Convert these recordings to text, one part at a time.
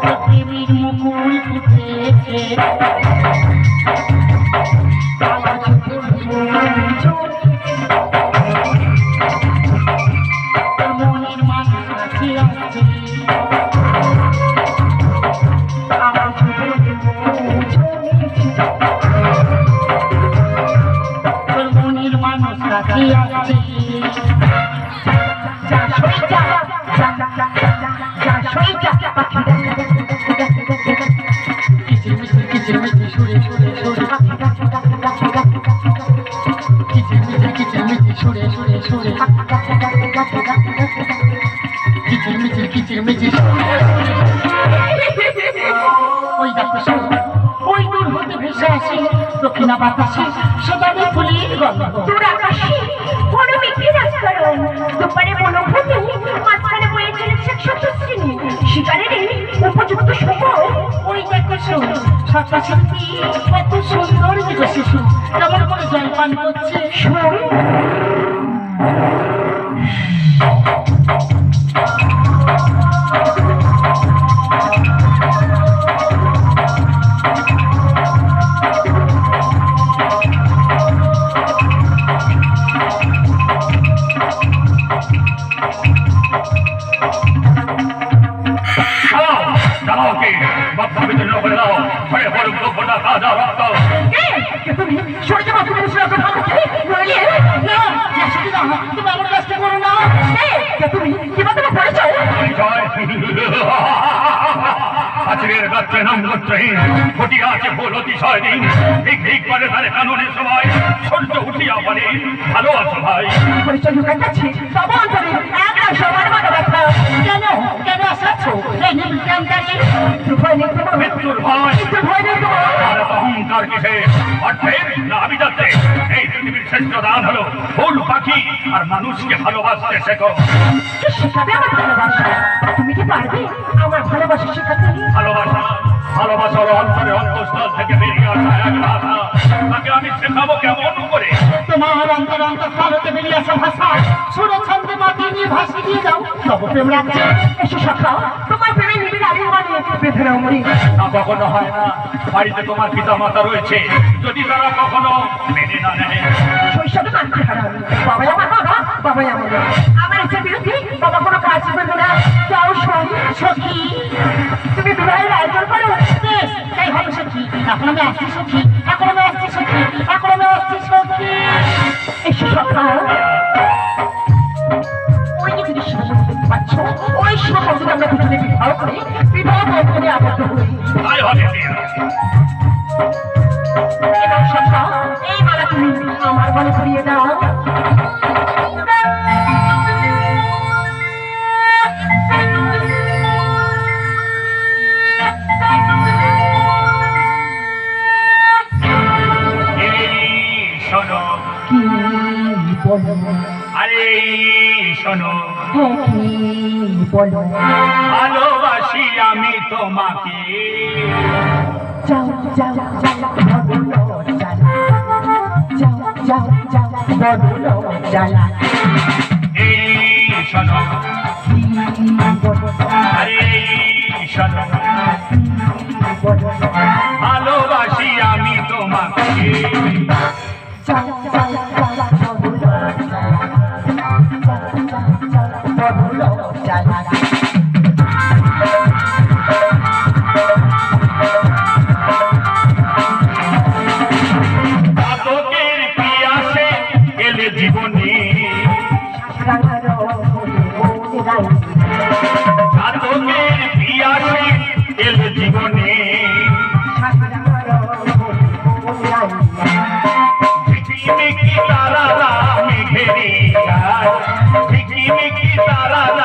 পৃথিবীর মুকুল ফুটেছে সদাবে ফুলিয়ে তোর আকাশে বড় বিক্রি রাজকারণ দুপারে বনভূমি মাঝখানে বয়ে চলেছে একশত শ্রেণি শিকারের উপযুক্ত সময় ওই দেখো সাতটা কত সুন্দর দিকে শিশু। কেমন করে জলপান করছে? শোন। তুমি সরে যাব তুমি ভালো কি নইলে না তোমার পরিচয় পরিচয় আজকের গাত্রে নাম গোত্রহীন। ঘটিয়া আছে ভুল অতিশয় দিন। ঠিক ঠিক করে তারে কানুনের সময় সূর্য উঠিয়া বলে ভালো আছো ভাই? পরিচয় লুকাচ্ছি তবে অন্তরে একটা সবার মাথা ব্যথা। কেন কেন আসাচ্ছ এই নির্বিজ্ঞান জানি ভয় নেই তোমার মৃত্যুর ভয়। একটু ভয় নেই তোমার আর অহংকার কিসে? অর্থের না আবিদাতে এই পৃথিবীর শ্রেষ্ঠ দান হলো ফুল পাখি আর মানুষকে ভালোবাসতে শেখো। শেখাবে আমার ভালোবাসা? তুমি কি পারবে আমার ভালোবাসা শেখাতে? ভালোবাসা ভালোবাসার অন্তরে অন্তঃস্থল থেকে বেরিয়ে আসা এক ভাষা তাকে আমি শেখাবো কেমন করে? তোমার অন্তর অন্তর কালতে বেরিয়ে আসা ভাষা সুর ছন্দে নিয়ে ভাসি দিয়ে যাও। তব প্রেম রাখছে। এসে সখা তোমার প্রেমে নিবিড় আলিঙ্গনে বেঁধে মরি না কখনো হয় না। বাড়িতে তোমার পিতা মাতা রয়েছে। যদি তারা কখনো মেনে না নেয়। শৈশবে মানতে হারাম বাবাই আমার বাবা বাবাই আমার। আমার ইচ্ছার বিরুদ্ধে বাবা কোনো কাজ করবে না। যাও সখী। আমি আসছি সখী আমি আসছি সখী আমি আসছি সখী। এসে সখা ওই যে তুমি শিবমন্দির দেখতে পাচ্ছ ওই শিবমন্দিরে আমরা দুজনে বিবাহ করে বিবাহ বন্ধনে আবদ্ধ হই। এবার সখা এই মালা তুমি আমার মনে করিয়ে দাও। বলো ভালোবাসি আমি তোমাকে। যাও যাও যাও বলো জ্বালা যাও যাও যাও বলো জ্বালা এই শোনো। আরে শোনো ভালোবাসি আমি তোমাকে। যাও ঝিকিমিকি তারারা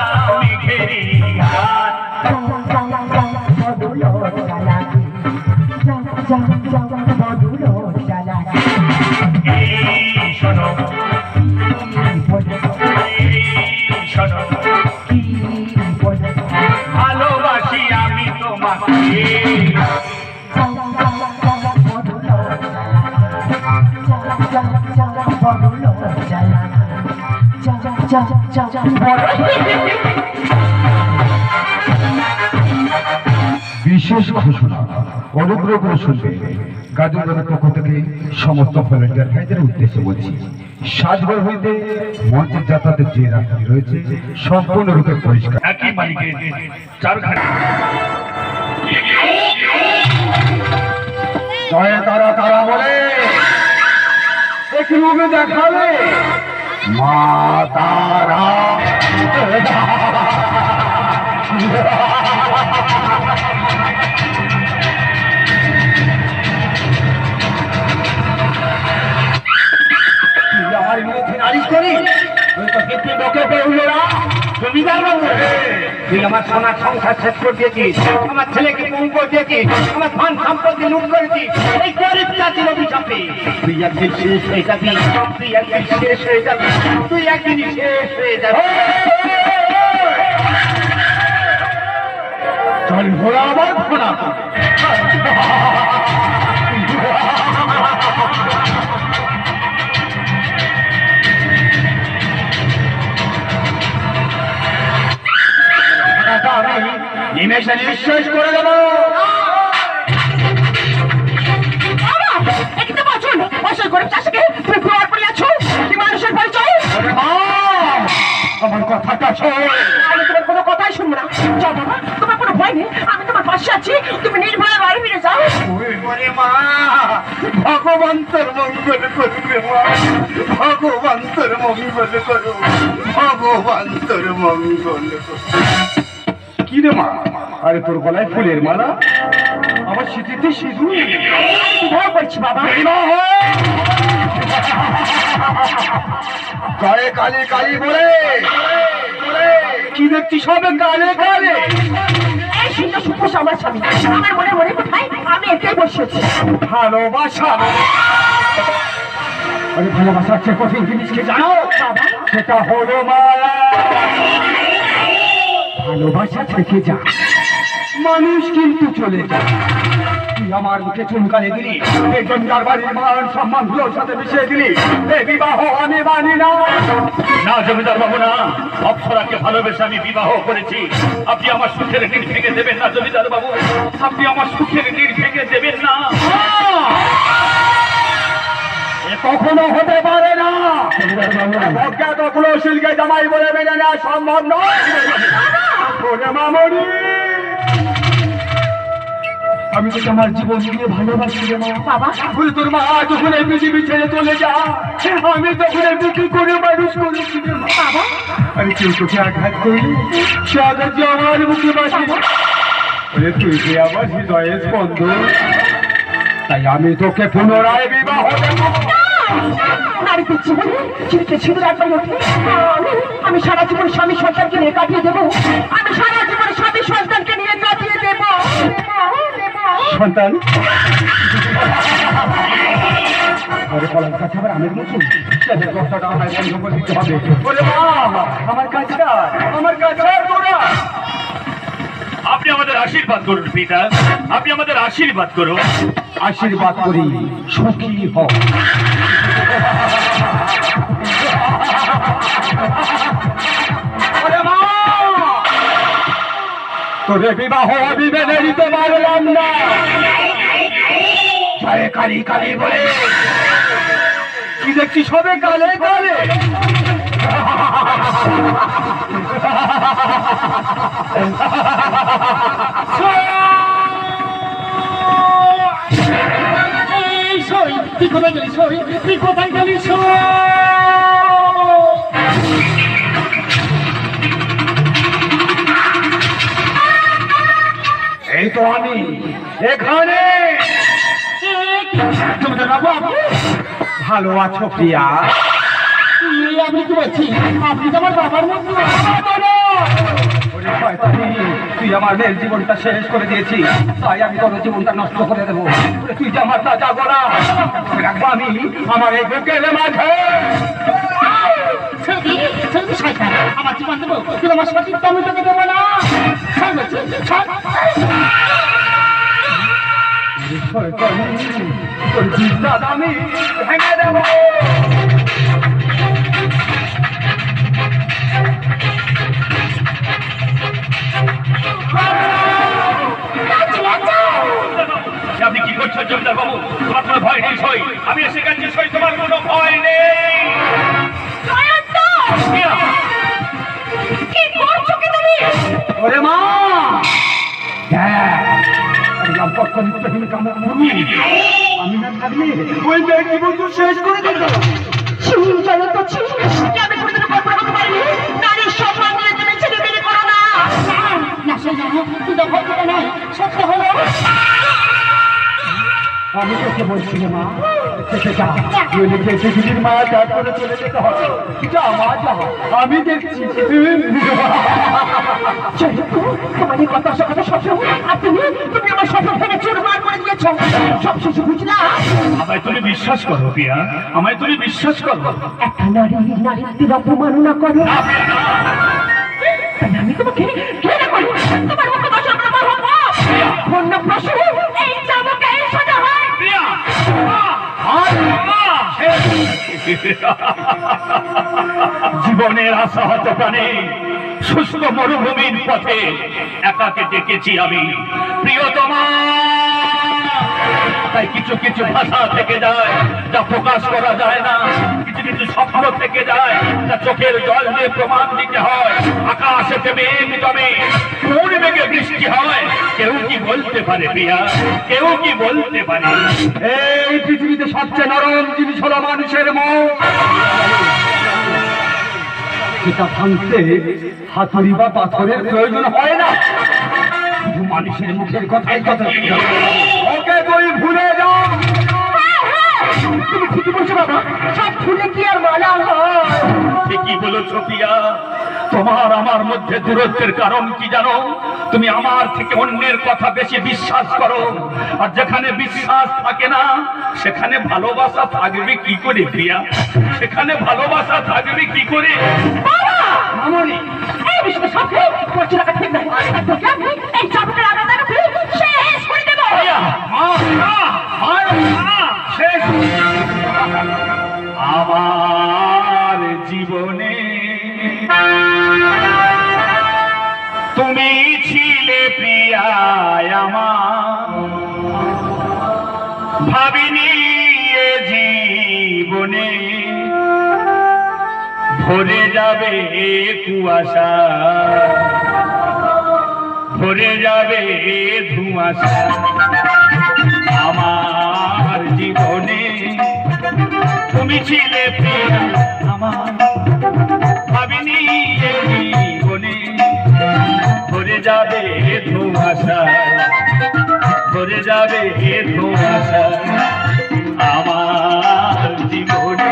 বিশেষ ঘোষণা অনুগ্রহ করে শুনবে গাজনগরের পক্ষ থেকে সমস্ত ভলেন্টিয়ার ভাইদের উদ্দেশ্যে বলছি সাজগর হইতে মঞ্চের যাতায়াতের যে রাস্তাটি রয়েছে, সম্পূর্ণরূপে পরিষ্কার। একই মালিকের জয় তারা তারা বলে একটু متا ر ا د ا يار يوني ناريش করিস তুই আমার সোনার সংসার শেষ করে আমার ছেলেকে আমার ধন সম্পত্তি লুট করেছিস, এই গরিব জাতির অভিশাপে। শেষ হয়ে যাবি, তুই একদিন আবার ঘোড়া। আমি নিমেষে নিঃশেষ করে দেবো। আমার কথাটা শোন। আমি তোমার কোনো কথাই শুনব না। যাও বাবা তোমার কোনো ভয় নেই। আমি তোমার পাশে আছি। তুমি নির্ভয়ে বাড়ি ফিরে যাও। মা ভগবান তোর মঙ্গল করবে মা। ভগবান তোর মঙ্গল করো। ভগবান তোর মঙ্গল কি রে মা? আরে তোর গলায় ফুলের মালা। আমার স্মৃতিতে সিঁদুর করছি বাবা। জয় কালী কালী বলে। কি দেখছি সবে কালে কালে মনে মনে ভালোবাসা। আরে ভালোবাসার চেয়ে কঠিন জিনিস কি জানো সেটা হলো মায়া। ভালোবাসা থেকে যা। মানুষ কিন্তু চলে যায় তুই আমার মুখে চুনকানে দিলি এই জমিদার বাড়ির মান সম্মানগুলোর সাথে মিশিয়ে দিলি। এই বিবাহ আমি মানি না। না, জমিদার বাবু, না। অপ্সরাকে ভালোবেসে আমি বিবাহ করেছি। আপনি আমার সুখের নীড় ভেঙে দেবেন না, জমিদার বাবু। আপনি আমার সুখের নীড় ভেঙে দেবেন না। এ কখনো হতে পারে না। অজ্ঞাত কোনো শিলকে জামাই বলে মেনে নেওয়া সম্ভব নয়। মামনি। আমি তো আমার জীবন দিয়ে ভালোবাসি রে মা। বাবা? বলে তোর মা যখন এই পৃথিবী ছেড়ে চলে যা আমি তখন এই বুকে করে মানুষ করেছি রে মা। বাবা? আমি কেউ তোকে আঘাত করি সে আঘাত যে আমার মুখে বাসি। ওরে তুই যে আমার হৃদয়ের স্পন্দন তাই আমি তোকে পুনরায় বিবাহ দেবো। একবার আমি আমি সারা জীবন স্বামী সন্তানকে নিয়ে কাটিয়ে দেবো। আমি সারা জীবন স্বামী সন্তানকে নিয়ে কাটিয়ে দেবো। সন্তান? আরে কলার কাছে আবার আমের মতো তাদের কথাটা আমার বন্ধ করে দিতে হবে। ওরে মা আমার কাছে আমার কাছে তোরা। আপনি আমাদের আশীর্বাদ করুন পিতা। আপনি আমাদের আশীর্বাদ করুন। আশীর্বাদ করি সুখী হও! তোরে বিবাহ মেনে নিতে পারলাম না। জয় কালী কালী বলে। কি দেখছি সবে কালে কালে তুই কোথায় এই তো আমি এখানে ভালো আছো প্রিয়া? আপনি কি বলছি? আপনি তো আমার বাবার মতো। তুই আমার মেয়ের জীবনটা শেষ করে দিয়েছি তাই আমি তোর জীবনটা নষ্ট করে দেবো। তুই যে আমার তাজা গোড়া রাখব আমি আমার এই বুকের মাঝে। আমার জীবন দেবো। তুই আমার সঠিক দামে তোকে দেবো না। তোর জিন্দা আমি ভেঙে দেবো। বাবু তোমার কোনো ভয় নেই সই। আমি এসে গেছি সই তোমার কোনো ভয় নেই। জয়ন্ত! প্রিয়া কি করছ কি তুমি? ওরে মা! আমি লম্পট চরিত্রহীন কামড় মরু। আমি না থাকলে ওই মেয়ের জীবন শেষ করে দিত। ছি, জয়ন্ত আমি কোনোদিনও কল্পনা করতে পারিনি? নারীর সম্মান নিয়ে তুমি ছেলে মেয়ে করো না। না সেই জন্য শুধু গল্পটা নয় সত্য হলো আমি তোকে বলছি রে মা থেকে যা। নইলে যে পৃথিবীর মা ত্যাগ করে চলে যেতে হবে। যা মা যা আমি দেখছি। জয়ন্ত কথা কথা সব আর তুমি তুমি আমার স্বপ্ন ভেঙে চুরমার করে দিয়েছ। সব শেষে বুঝলাম আমায় তুমি বিশ্বাস করো প্রিয়া আমায় তুমি বিশ্বাস করো। একটা নারী নারীত্বের অপমাননা করে। আমি তোমাকে ঘৃণা করি। তোমার মুখে বসে আমার অন্য প্রশ্ন জীবনের আশাহত প্রাণে শুষ্ক মরুভূমির পথে একাকে ডেকেছি আমি। প্রিয়তমা! তাই কিছু কিছু ভাষা থেকে যায়, যা প্রকাশ করা যায় না। কিছু কিছু স্বপ্ন থেকে যায়, যা চোখের জল দিয়ে প্রমাণ দিতে হয়। আকাশেতে মেঘ জমে কোন মেঘে বৃষ্টি হয়। কেউ কি বলতে পারে প্রিয়া? কেউ কি বলতে পারে? এই পৃথিবীতে সবচেয়ে নরম জিনিস হলো সেটা ভাঙতে হাতুড়ি বা পাথরের প্রয়োজন হয় না। শুধু মানুষের মুখের কথাই কথা ওকে তুই ভুলে যাও। তুমি ঠিকই বলছো বাবা। সব ফুলে কি আর মানা হয়? ঠিকই বলো প্রিয়া তোমার আমার মধ্যে দূরত্বের কারণ কি জানো? তুমি আমার থেকে অন্যের কথা বেশি বিশ্বাস করো। আর যেখানে বিশ্বাস থাকে না সেখানে ভালোবাসা থাকবে কি করে প্রিয়া? সেখানে ভালোবাসা থাকবে কি করে? মামনি! এই বিষয়ে সাথে পড়ছে রাখা ঠিক নাই তোকে আমি এই চাবুকের আঘাত দেখাচ্ছি শেষ করে দেবো। মা, মা, মা, মা, শেষ। আমার জীবনে তুমি ছিলে প্রিয়ায় আমার। ভাবিনি জীবনে ভরে যাবে কুয়াশা। ভরে যাবে ধুয়াশা আমার জীবনে তুমি ছিলে প্রিয়া আমার। ভাবিনি এ জীবনে ভরে যাবে ধুয়াশা ভরে যাবে ধুয়াশা আমার জীবনে।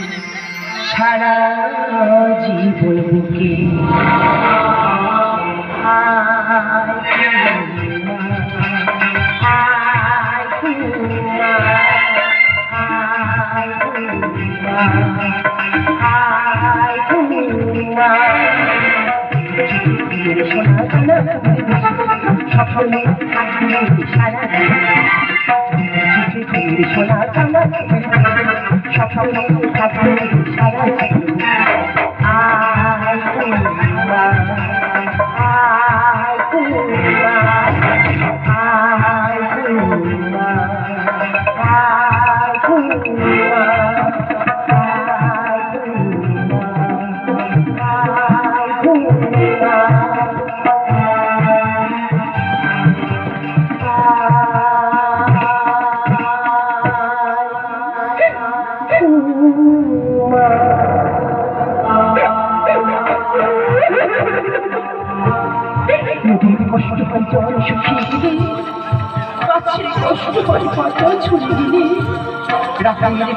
সারা জীবন বুকে সকলে সারা চাঁদা সকলে Gracias.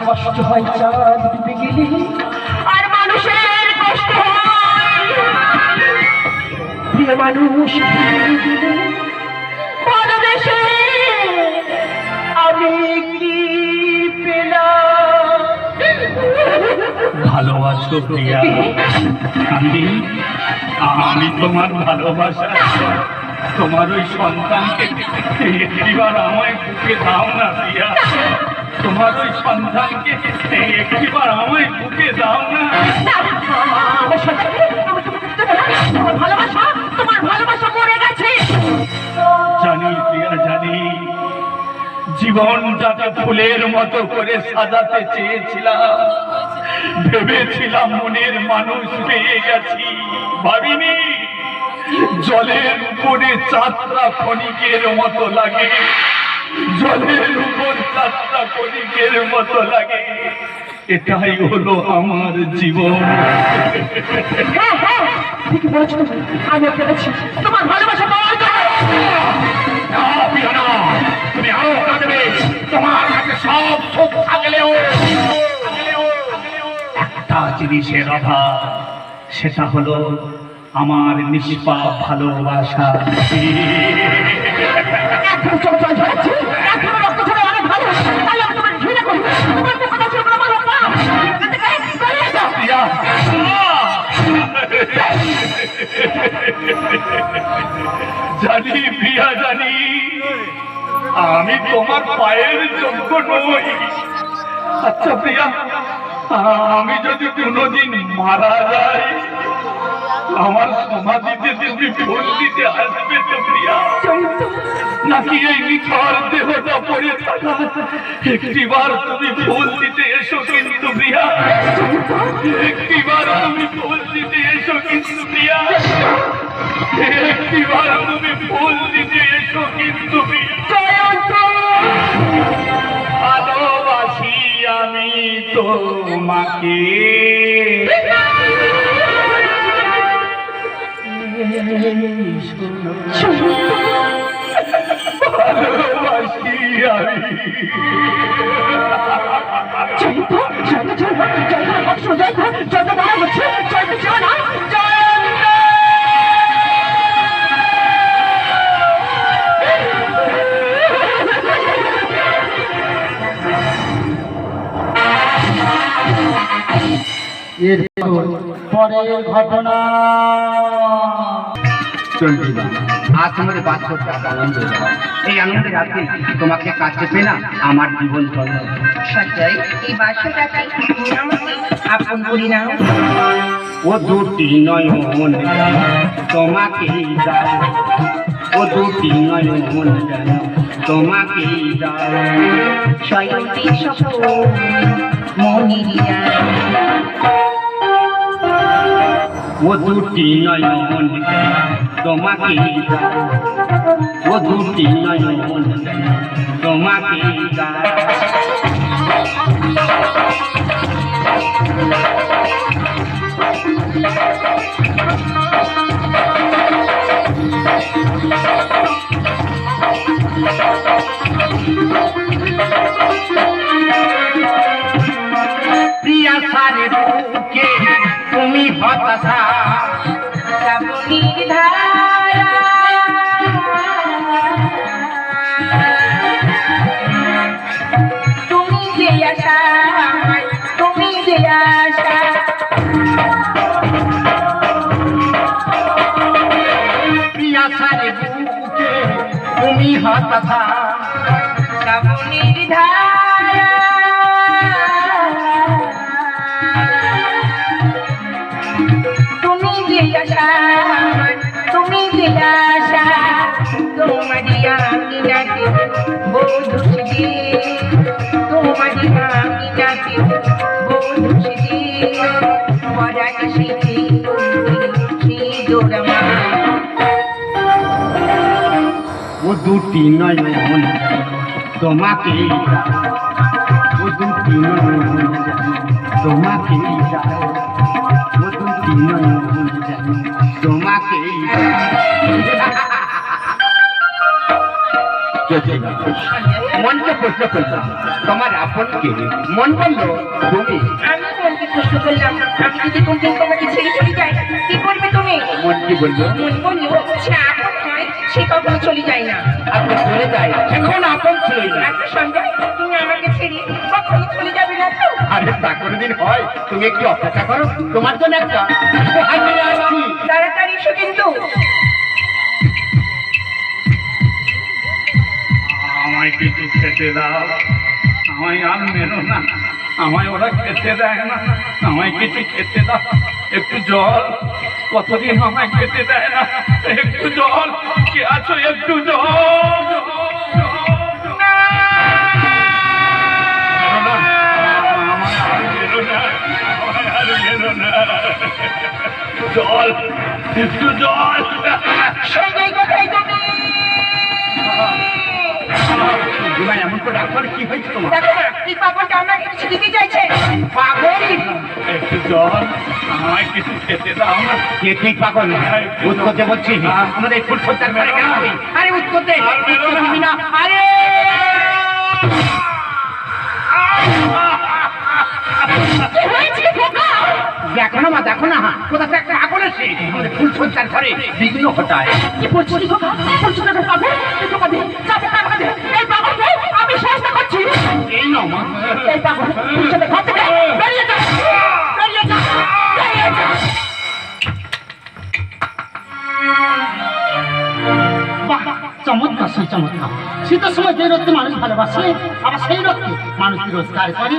কষ্ট হয় চাঁদ ডুবে গেলে। আর মানুষের কষ্ট প্রিয় মানুষ ফিরিয়ে আমি কি ভালোবাসো প্রিয়া। আমি আমি তোমার ভালোবাসা। তোমার ওই সন্তানকে একটিবার আমায় বুকে দাও না প্রিয়া তোমার ওই সন্তানকে একটিবার আমায় বুকে দাও না। জানি প্রিয়া, জানি। জীবনটাকে ফুলের মতো করে সাজাতে চেয়েছিলাম, ভেবেছিলাম মনের মানুষ পেয়ে গেছি। ভাবিনি? জলের উপরে চাতরা ক্ষণিকের মতো লাগে। জলের উপর চাতরা ক্ষণিকের মতো লাগে। এটাই হলো আমার জীবন। হ্যাঁ হ্যাঁ আমি তোমার ভালোবাসা। তুমি আরও দেবে। তোমার কাছে সব সুখ থাকলেও একটা জিনিসের অভাব সেটা হলো আমার নিষ্পাপ ভালোবাসা। জানি প্রিয়া জানি আমি তোমার পায়ের যোগ্য নই। আচ্ছা প্রিয়া আমি যদি কোনোদিন মারা যাই আমার সমাধিতে তুমি ফুল দিতে আসবে প্রিয়া নাকি এই নিথর দেহটা পড়ে থাকা একটিবার তুমি ফুল দিতে এসো কিন্তু প্রিয়া। একটিবার তুমি ফুল দিতে এসো কিন্তু প্রিয়া। একটিবার তুমি ফুল দিতে এসো কিন্তু ভালোবাসি আমি তোমাকে। ছিল না জয়ন্ত পরের ঘটনা। চন্ডিকা আজ আমাদের বাচ্চাটা আনন্দ এই আনন্দের রাতে তোমাকে কাছে পেয়ে না আমার জীবন ধন্য সঞ্জয় এই বাসটাকে আপন করি না ও দুটি নয়ন তোমাকে দাও। ও দুটি নয়ন তোমাকে দাও। মনিরিয়া ও দুটি নয়ন তোমাকে ও দুটি নয়ন তোমাকে প্রিয়া সারে হতাশা। তুমি যে আশা তুমি যে আশা। প্রিয়াশার বুকে? তুমি হতাশা। শ্রাবণীর ধারা। আশা তোমারি আমি ও দুটি নয়ন তোমাকে ও দুটি নয়ন তোমাকে ও দুটি নয়ন মনকে প্রশ্ন করলাম তোমার আপনকে মন বলল তুমি প্রশ্ন করলাম তোমাকে ছেড়ে চলে যাই কি করবে তুমি মন কি বলল মন বলল আপন হয় সে কখনো চলে যায় না। আপনি চলে যায় এখন আপন না একটা সন্ধ্যা তুমি আমাকে ছেড়ে কখনো চলে যাবে না তো। আরে তা কোনোদিন হয়। তুমি একটু অপেক্ষা করো। তোমার জন্য একটা আসছি তাড়াতাড়ি এসো কিন্তু। আমায় কিছু খেতে দাও। আমায় আর মেরো না। আমায় ওরা খেতে দেয় না। আমায় কিছু খেতে দাও। একটু জল। কতদিন আমায় খেতে দেয় না। একটু জল কে আছো একটু জল? জল একটু জল। সঙ্গে কোথায় তুমি দিবাই এমন করে ডাক্তার কি হয়েছে তোমার? দেখো না এই পাগলটা কিছু দিতে চাইছে। পাগল? একটু জল আমায় কিছু খেতে দাও না। কে ঠিক পাগল? উৎকোতে বলছি। আমাদের ফুল সজ্জার করে কেন হবি? আরে উৎকোতে আর বেরো না। আরে! কি হয়েছে খোকা? দেখো না মা দেখো না। কোথা থেকে একটা আগুন এসে আমাদের ফুল সজ্জার ঘরে বিঘ্ন ঘটায়। কি খোকা? বলছিস না পাগল এই তোকা দে চাপে টাকা দে এই পাগলকে আমি সহায়তা করছি এই নাও চমৎকার সেই চমৎকার শীতের সময় যে রক্তে মানুষ ভালোবাসে আবার সেই রক্তে মানুষ রোজগার করে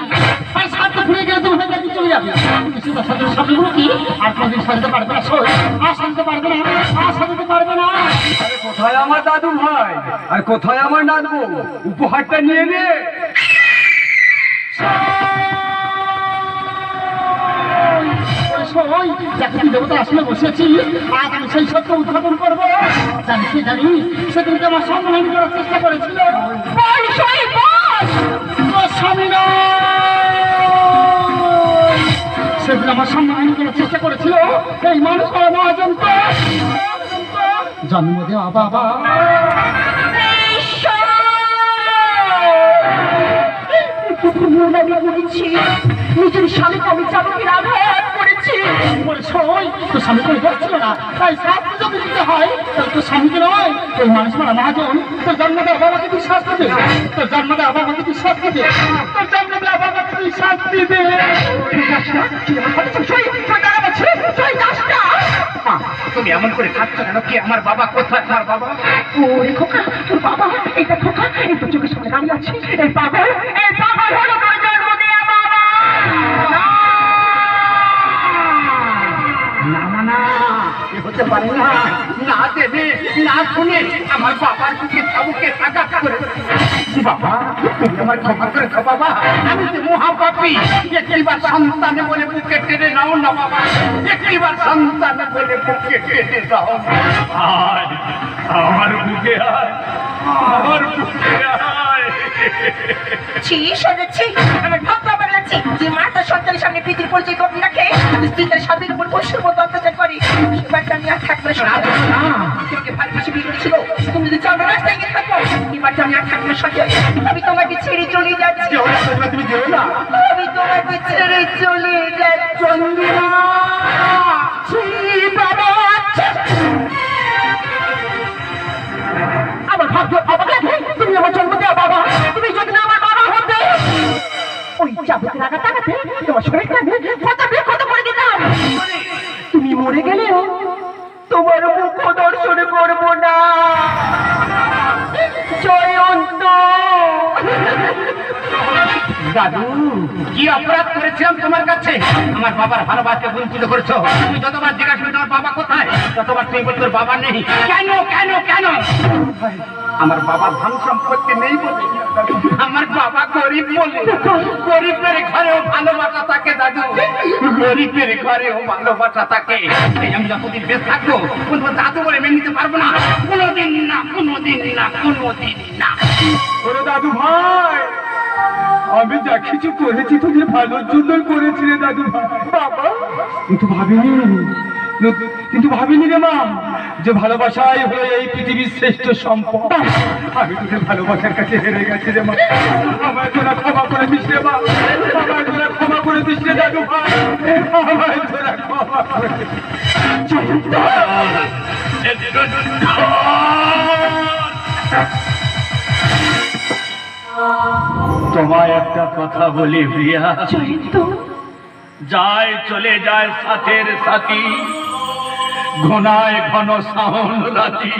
আর সাথে ঘুরে গেলে তুমি হয়ে গেলে চলে যাবে কিন্তু শীতের সাথে স্বামীগুলো কি আর কোনদিন সাজতে পারবে না সই আর সাজতে পারবে না আর সাজতে পারবে না কোথায় আমার দাদু ভাই। আর কোথায় আমার নানবো উপহারটা নিয়ে নে। যাকে তুই আসলে বসেছি আজ আমি সেই সত্য উদ্ঘাটন করব। জানিস কি জানি সেদিনকে আমার সম্মান করার চেষ্টা করেছিল। স্বামী নয়। সেদিন আমার সম্মান করার চেষ্টা করেছিল। এই মানুষ করা মহাজন তো জন্ম দেওয়া আমি করেছি নিজের স্বামীকে আমি চাবুকের আঘাত করেছি বলে সই তোর স্বামী করে না। তাই যদি দিতে হয় তোর স্বামীকে নয় তোর মানুষ মারা তোর জন্ম দেওয়া বাবাকে তুই শাস্তি দে তোর জন্মদে দেওয়া বাবাকে তুই তোর জন্মদে বাবাকে তুই শাস্তি দে মা, তুমি এমন করে খাচ্ছ কেন কি আমার বাবা কোথায়? আমার বাবা? ওরে খোকা, তোর বাবা এটা খোকা, এই তো চোখের সামনে দাঁড়িয়ে আছে, এই পাগল এই পাগল হলো তোর জন্ম দেয়া বাবা। না না না, এ হতে পারে না। না দেবে, না শুনে আমার বাবার বুকে চাবুকে আঘাত করে। বাবা তুমি ক্ষমা করে দাও বাবা। আমি যে মহাপাপী একটিবার সন্তানে বলে বুকে টেনে নাও না বাবা। একটিবার সন্তানে বলে বুকে টেনে দাও আয় আমার বুকে আয় আমার বুকে আয়। ছি সরেছি আমার ভাব বাবার লাগছে যে মা তার সন্তানের সামনে প্রীতির পরিচয় গোপন রাখে স্ত্রী তার স্বামীর উপর পশুর মতো অত্যাচার করে। সেবারটা আমি আর থাকব না। ভালোবেসে বিয়ে করেছিল। তোমার জানা আমি তোমাকে ছেড়ে চলে যাচ্ছি। তুমি যেও না? আমি তোমাকে ছেড়ে চলে যাচ্ছি। আমার ভাগ্য অবাক তুমি আমার জন্ম দেওয়া বাবা। তুমি যদি না আমার বাবা হতে ওই যাবতীয় টাকাতে তোমার সঙ্গে কি অপরাধ করেছিলাম তোমার কাছে? আমার বাবার ভালোবাসা বঞ্চিত করেছ। তুমি যতবার জিজ্ঞাসা করো তোমার বাবা কোথায়? ততবার তুমি বলছো, তোর বাবা নেই। কেন কেন কেন? আমার বাবার ধন সম্পত্তি নেই বলে। আমার বাবা গরিব বলে। গরিবের ঘরেও ভালোবাসা থাকে, দাদু। গরিবের ঘরেও ভালোবাসা এই আমি যতদিন বেশ থাকব বলব দাদু বলে মেনে নিতে পারব না। কোনোদিন না কোনোদিন না কোনোদিন না। দাদু ভাই! আমি যা কিছু করেছি তোদের ভালোর জন্য করেছি রে দাদু বাবা, কিন্তু ভাবিনি। কিন্তু- ভাবিনি রে মা, যে ভালোবাসাই হলো এই পৃথিবীর শ্রেষ্ঠ সম্পদ। আমি তোদের ভালোবাসার কাছে হেরে গেছি রে মা। আমার তোরা ক্ষমা করে দিস রে মা। আমার তোরা ক্ষমা করে দিস রে দাদু ভাই তোরা ক্ষমা করে দিস। তোমায় একটা কথা বলি প্রিয়া। যায় চলে যায় সাথের সাথী। ঘনায় ঘন সাহন রাতি।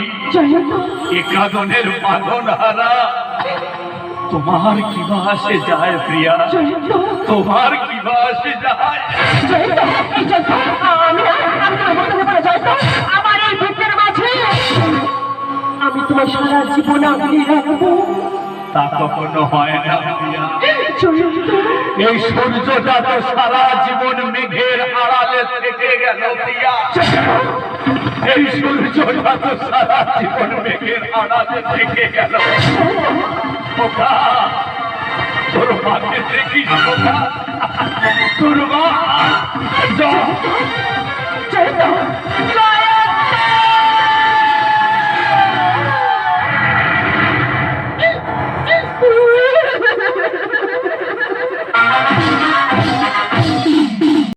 একাদনের বাঁধন হারা তোমার কি আসে যায় প্রিয়া? তোমার কি আসে যায়? আমি তোমার আমি সারা জীবন আগলে রাখব। তা কখনো হয় না এই সূর্যটা তো সারা জীবন মেঘের আড়ালে থেকে গেল এই সূর্যটা তো সারা জীবন মেঘের আড়ালে থেকে গেল। খোকা, তোর